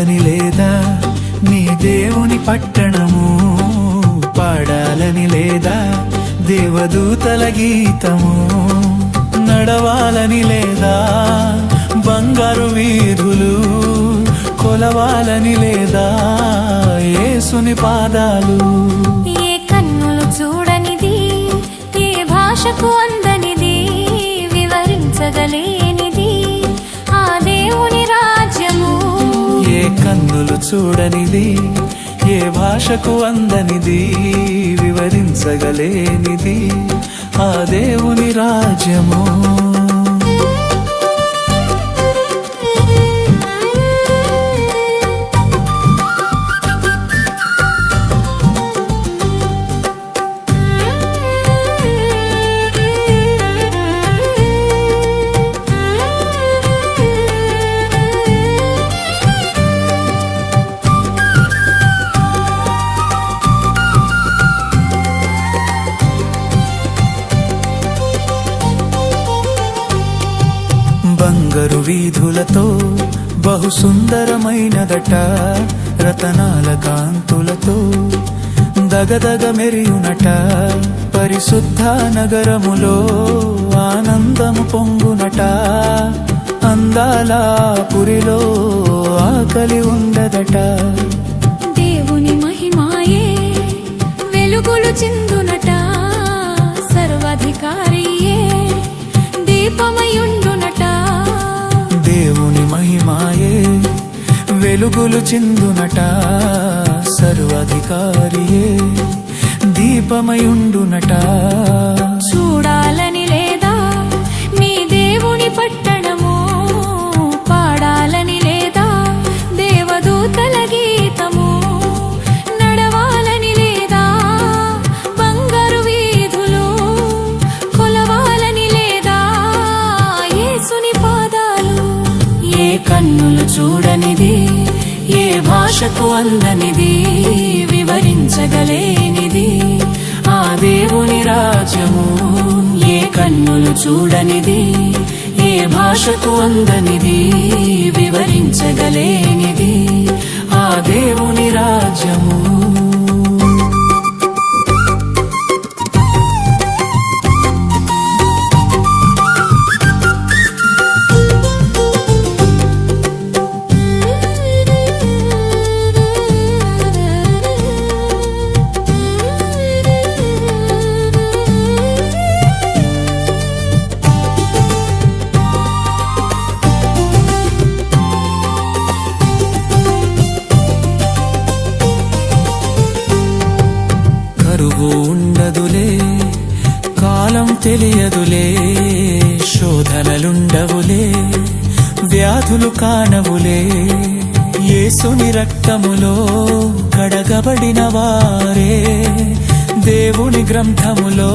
పాడాలని లేదా? నీ దేవుని పట్టణము పాడాలని లేదా? దేవదూతల గీతము నడవాలని లేదా? బంగారు వీధులు కొలవాలని లేదా? ఏసుని పాదాలు చూడనిది ఏ భాషకు అందనిది వివరించగలేనిది. ఆ దేవుని రాజ్యము వీధులతో బహు సుందరమైనదట రతనాల కాంతులతో దగదగ మెరియునట పరిశుద్ధ నగరములో ఆనందము పొంగునట అందాల పురిలో ఆకలి ఉండదట. దేవుని మహిమాయే వెలుగులు చిందునట. సర్వాధికార వెలుగులు చిందునట సర్వాధికారియే దీపమయుండునట చూడాలని లేదా? మీ దేవుని పట్టణము పాడాలని లేదా? దేవదూతల గీతము నడవాలని లేదా? బంగారు వీధులు కొలవాలని లేదా? యేసుని పాదాలు ఏ కన్నులు చూడ భాషకు అందనిది వివరించగలేనిది. ఆ దేవుని రాజ్యము ఏ కన్నులు చూడనిది ఏ భాషకు అందనిది వివరించగలేనిది. కరువు ఉండదులే కాలం తెలియదులే శోధనలుండవులే వ్యాధులు కానవులే. ఏసుని రక్తములో కడగబడిన వారే దేవుని గ్రంథములో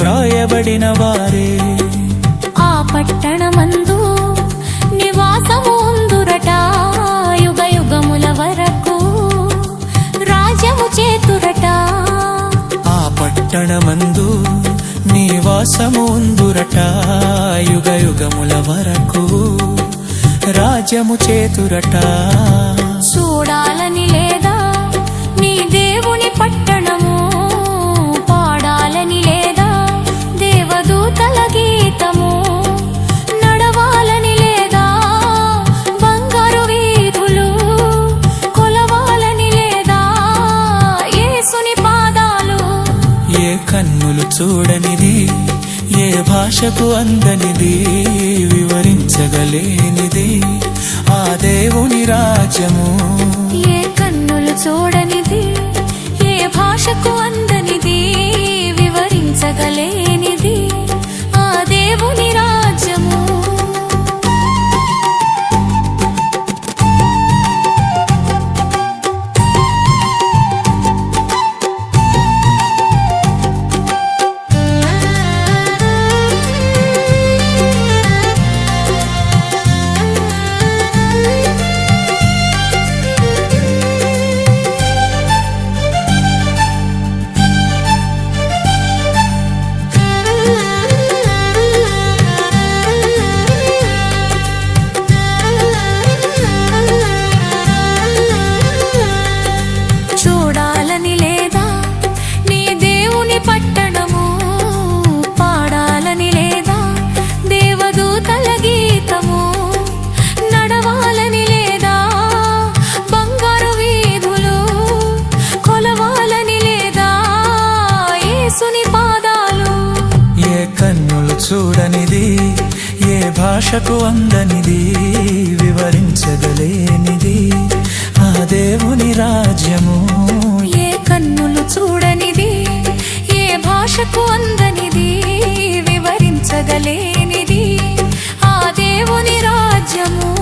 వ్రాయబడిన వారే. ఆ పట్టణమందు పట్టణమందు నివాసము ఉందురట యుగ యుగముల వరకు రాజ్యము చేతురట. చూడనిది ఏ భాషకు అందనిది వివరించగలేనిది. ఆ దేవుని రాజ్యము ఏ కన్నులు చూడనిది ఏ భాషకు చూడనిది ఏ భాషకు అందనిది వివరించగలేనిది. ఆ దేవుని రాజ్యము ఏ కన్నులు చూడనిది ఏ భాషకు అందనిది వివరించగలేనిది. ఆ దేవుని రాజ్యము